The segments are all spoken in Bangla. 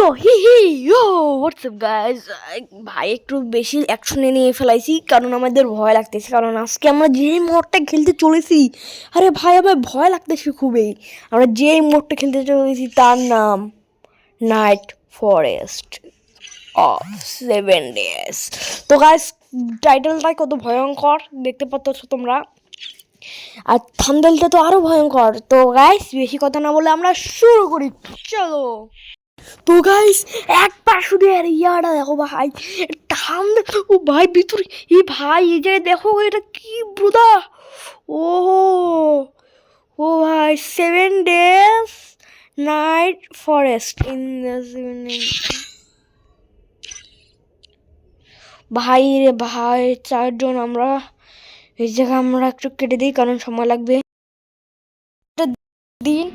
তো হি হি ইয়ো হোয়াটসঅ্যাপ গাইজ ভাই, একটু বেশি অ্যাকশনে নিয়ে ফেলাইছি, কারণ আমাদের ভয় লাগতেছে, কারণ আজকে আমরা যে মোডটা খেলতে চলেছি, আরে ভাই, আমার ভয় লাগতেছে খুবই। আমরা যে মোডটা খেলতে চলেছি, তার নাম night forest of seven days তো গাইজ টাইটেলটাই কত ভয়ঙ্কর, দেখতে পাচ্ছ তোমরা। আর থাম্বেলটা তো আরও ভয়ঙ্কর। তো গাইস বেশি কথা না বলে আমরা শুরু করি। চলো। তো গাইস একবার শুধু আর ইয়াটা দেখো ভাই। ঠান্ডা ও ভাই, ভিতরে। এই ভাই, এই জায়গায় দেখো, এটা কি ব্রুদা ও ও ভাই seven days night forest in ভাই রে ভাই, চারজন আমরা, এই জায়গা আমরা একটু কেটে দিই, কারণ সময় লাগবে। দিন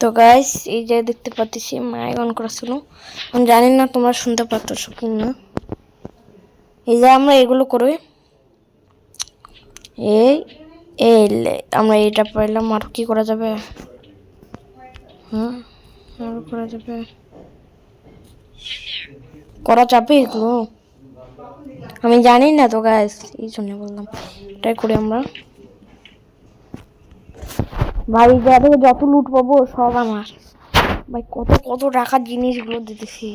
তো গাইস এই যে দেখতে পাচ্ছি মাইক অন করা ছিল আমি জানি না তোমরা শুনতে পাচ্ছ কি না এই যে আমরা এগুলো করে। এই এই আমরা এটা পাইলাম, আর কি করা যাবে? হ্যাঁ আর করা যাবে? করা যাবে এগুলো? আমি জানি না তো গাইস এই জন্য বললাম। এটাই করি আমরা। ভাই যা যত লুট পাবো, সব আমার। ভাই, কত কত টাকার জিনিসগুলো দিতেছি।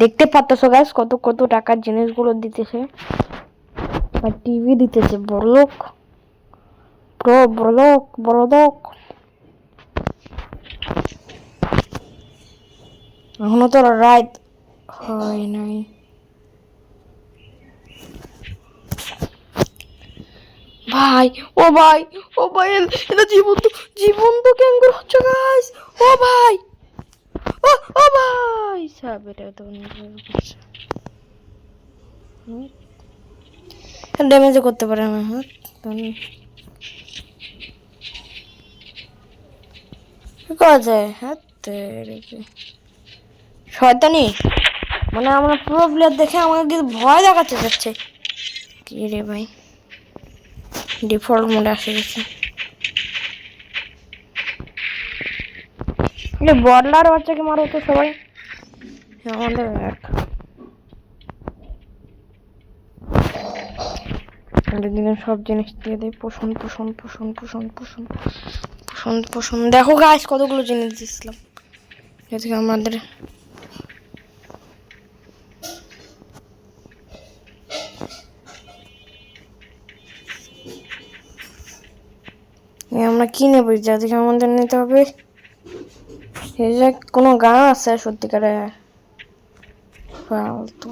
দেখতে পারতেছো গাছ কত কত টাকার জিনিসগুলো দিতেছে। ভাই টিভি দিতেছে বড় লোক বড় বড় লোক বড় লোক এখনও তো রাত হয় নাই। ভাই, ও ভাই ও ভাই এটা জীবন্ত জীবন্ত ক্যাঙ্গুর হচ্ছে গাইস ও ভাই। ও ও ভাই। সব এটা তো ড্যামেজও করতে পারে না হ্যাঁ? তো- কি করা যায়? হ্যাঁ তেরেকে। শয়তানি? মানে আমরা পুরো প্লেয়ার দেখে আমাকে ভয় দেখাচ্ছে, যাচ্ছে? কি রে ভাই? ডিফল্ট মোডে আসে গেছে। বদলার বাচ্চাকে মারো তো সবাই। আমাদের এক। দিনের সব জিনিস দিয়ে দেয় পোষণ পোষণ পোষণ পোষণ পোষণ পোষণ পোষণ। দেখো গাছ কতগুলো জিনিস দিয়েছিলাম এ থেকে আমাদের আমরা কি নেব? যা থেকে আমাদের নিতে হবে। এই যে কোনো গান আছে সত্যিকারে। ফালতু।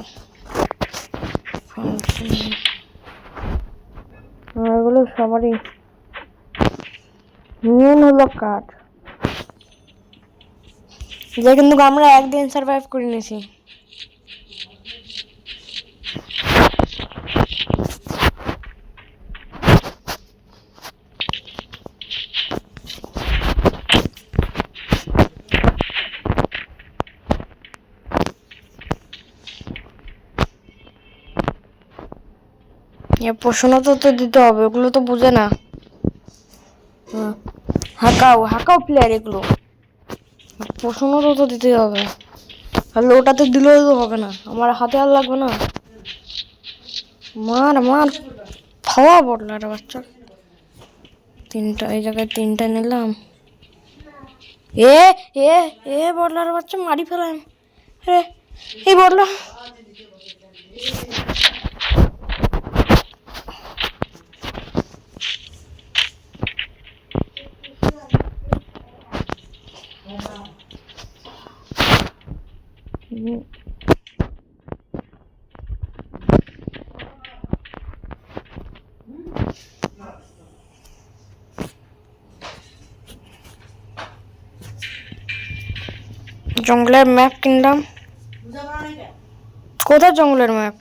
এগুলো সবারই মেন হলো কাঠ যে কিন্তু আমরা একদিন সার্ভাইভ করে নিয়েছি। প্রশ্ন তো তো দিতে হবে, ওগুলো তো বুঝে না। হাঁকাও হাঁকাও প্লেয়ার এগুলো। প্রশ্ন তো তো দিতে হবে। তাহলে ওটাতে দিলেও তো হবে না, আমার হাতে আর লাগবে না। মার মার খাওয়া পড়ল রে বাচ্চা। তিনটা, এই জায়গায় তিনটা নিলাম। এ এ এ বড়লার বাচ্চা, মারি ফেলাম। রে এই জঙ্গলের ম্যাপ কিনলাম। কোথায় জঙ্গলের ম্যাপ?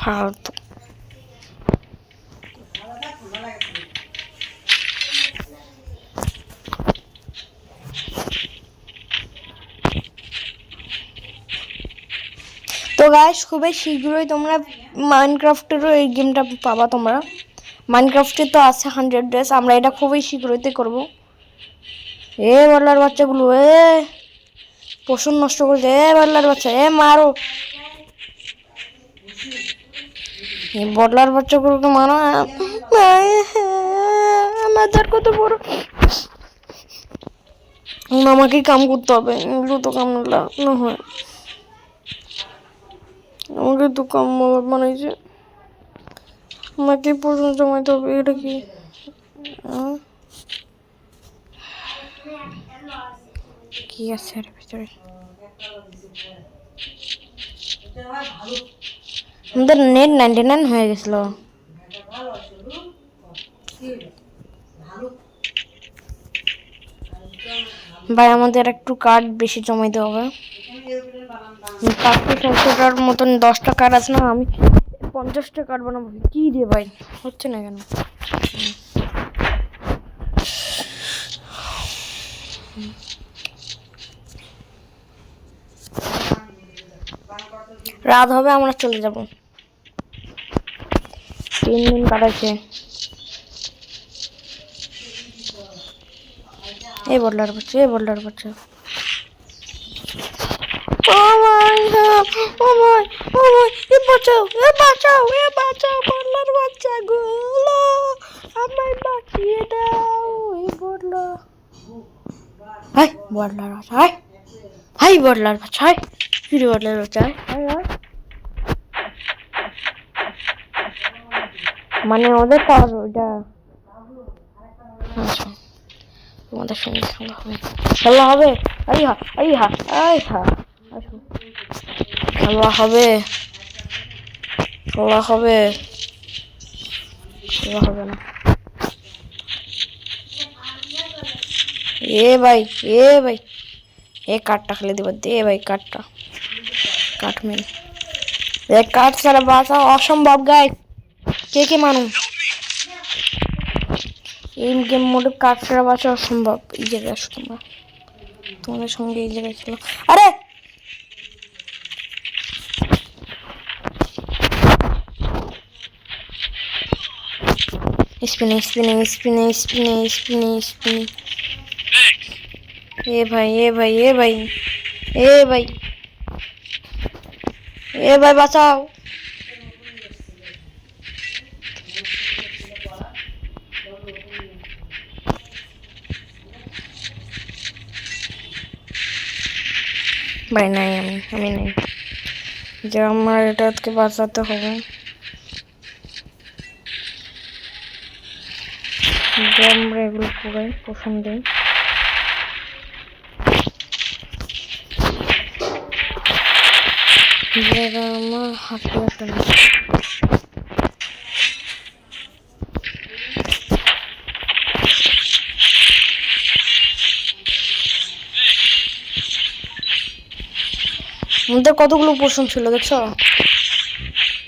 ফালতু। গাইস খুবই শীঘ্রই তোমরা মাইনক্রাফটেরও এই গেমটা পাবা তোমরা। মাইনক্রাফটে তো আছে হান্ড্রেড ড্রেস আমরা এটা খুবই শীঘ্রইতে করব। এ বল্লার বাচ্চাগুলো, এ পশুর নষ্ট করছে, এ বল্লার বাচ্চা, এ মারো। বদলার বাচ্চাগুলোকে মারো আমার কত বড়। আমাকে কাম করতে হবে, এগুলো তো কাম না হয়। আমাকে তো কাম বানাইছে আমাকে প্রশ্ন জমাইতে হবে এটা কি? কি আছে এর ভিতরে? আমাদের নেট নাইনটি নাইন হয়ে গেছিল। ভাই, আমাদের একটু কার্ড বেশি জমাইতে হবে। পাঁচশো ছশোটার মতন দশটা কার্ড আছে না, আমি পঞ্চাশটা কার্ড বানাবো। কি রে ভাই, হচ্ছে না কেন? রাত হবে, আমরা চলে যাব। তিন দিন কাটাচ্ছে এই বললার বাচ্চা, এই বললার বাচ্চা ও ও মাই এ বাঁচাও এ বাঁচাও এ বাঁচাও বদলার বাচ্চা গুলো আমায় বাঁচিয়ে দাও, এই বদলা হাই বদলার বাচ্চা, হাই। হাই বদলার বাচ্চা, হাই। ফিরে বদলার বাচ্চা, হাই মানে ওদের আর ওইটা। আচ্ছা তোমাদের সঙ্গে খেলা হবে। খেলা হবে? এই হা এই হা এই হা আসো। খেলা হবে। খেলা হবে। খেলা হবে না। এ ভাই এ ভাই। এ কাঠটা খেলে দিব দে ভাই, কাঠটা। কাঠ মেন এ কাঠ ছাড়া বাঁচা অসম্ভব গাই কে কে মানুষ? এই গেম মোডে কাঠ ছাড়া বাঁচা অসম্ভব। এই জায়গায় আসো তোমরা। তোমাদের সঙ্গে এই জায়গায় ছিল আরে! স্পিনে স্পিনে স্পিনে স্পিনে স্পিনে স্পিনে এ ভাই এ ভাই এ ভাই এ ভাই এ ভাই বাঁচাও ভাই নাই আমি আমি নাই যে আমার এটাকে বাঁচাতে হবে আমরা এগুলো করে পোষণ দিই। আমাদের কতগুলো পোষণ ছিল দেখছ?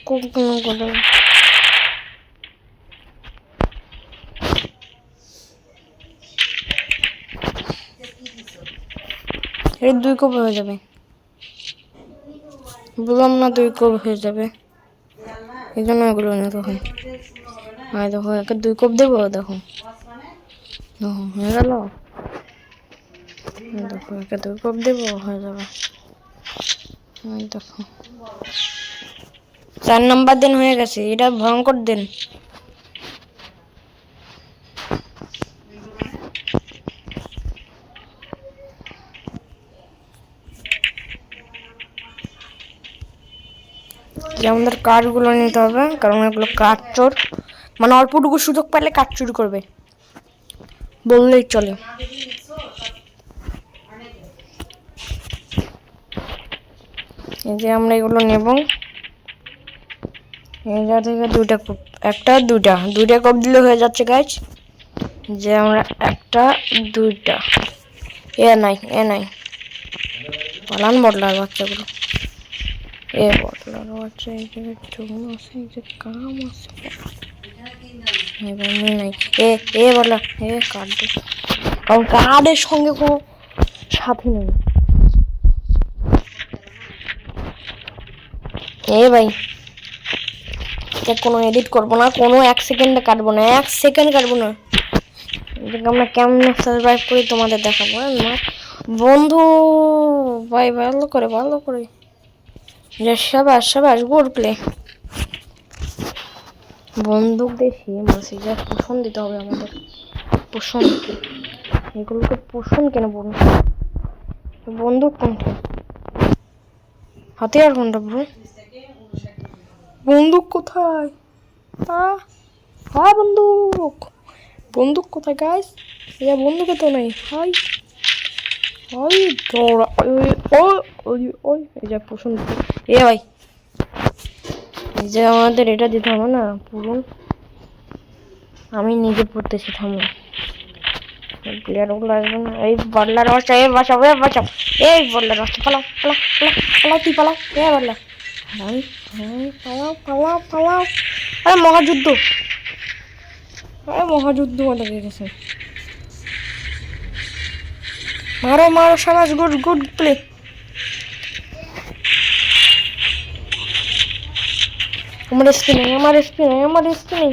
কোন কোন। এর দুই কপি হয়ে যাবে। বললাম না দুই কপি হয়ে যাবে। এই জন্য এগুলো না তখন। হ্যাঁ দেখো, একে দুই কোপ দেবো, দেখো। দেখো, হয়ে গেল। দেখো, একে দুই কোপ দেবো, হয়ে যাবে। দেখো। চার নাম্বার দিন হয়ে গেছে, এটা ভয়ঙ্কর দিন। যে আমাদের কাঠগুলো নিতে হবে, কারণ এগুলো কাঠ চোর। মানে অল্পটুকু সুযোগ পেলে কাঠ চুরি করবে। বললেই চলে। এই যে আমরা এগুলো নেব। এটা থেকে দুইটা কোপ, একটা, দুইটা। দুইটা কোপ দিলে হয়ে যাচ্ছে গাছ যে আমরা একটা, দুইটা। এ নাই এ নাই। পালান বদলার বাচ্চাগুলো। এ যে কাম আছে নাই এ এ বদলা এ দে কারণ কার্ডের সঙ্গে কোনো সাথী নেই এ ভাই কোনো এডিট করব না কোনো এক সেকেন্ডে কাটবো না এক সেকেন্ড কাটবো না এটাকে আমরা কেমন সার্ভাইভ করি তোমাদের দেখাবো মা বন্ধু ভাই ভালো করে ভালো করে সাবাস সাবাস, গুড প্লে। বন্দুক দেখি মাসি যা পোষণ দিতে হবে আমাদের। পোষণ। এগুলোকে পোষণ কেন বলুন বন্দুক কোনটা? হাতিয়ার কোনটা ব্রো? বন্দুক কোথায়? হ্যাঁ বন্দুক। বন্দুক কোথায় গাইস এটা বন্দুকে তো নেই। হাই। হাই দৌড়া, ওই ওই ওই ওই, এই যে পোষণ এ ভাই, এই যে আমাদের এটা দিতে হবে না, পুরন। আমি নিজে পড়তেছি, থামো। আসবে না। এই বদলার বাচ্চা এই বাঁচাও এ বাঁচাও এই বদলার বাচ্চা পালাও পালাও পালাও পালাও, তুই পালাও। এ বদলা পালাও পালাও পালাও আরে মহাযুদ্ধ। আরে মহাযুদ্ধ লেগে গেছে। মারো মারো সমাজ গুড গুড প্লে আমার স্কিনে আমার স্কিনে আমার স্কিনে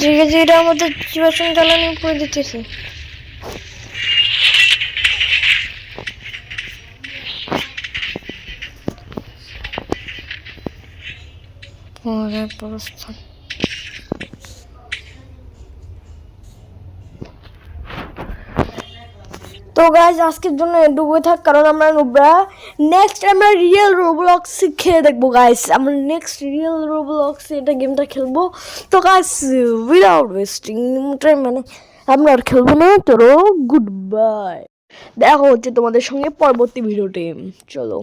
জিগে জিগে আমাদের জীবাচন জ্বালানি করে দিতেছে। প্রস্থান তো গাইজ আজকের জন্য ডুবে থাক, কারণ আমরা নোবরা নেক্সট আমরা রিয়েল রোবলক্স খেলে দেখব গাইস আমরা নেক্সট রিয়েল রোবলক্স এটা গেমটা খেলব। তো গাছ উইদাউট ওয়েস্টিং টাইম মানে আমরা আর খেলব না তোরও গুড বাই দেখা হচ্ছে তোমাদের সঙ্গে পরবর্তী ভিডিওটি চলো।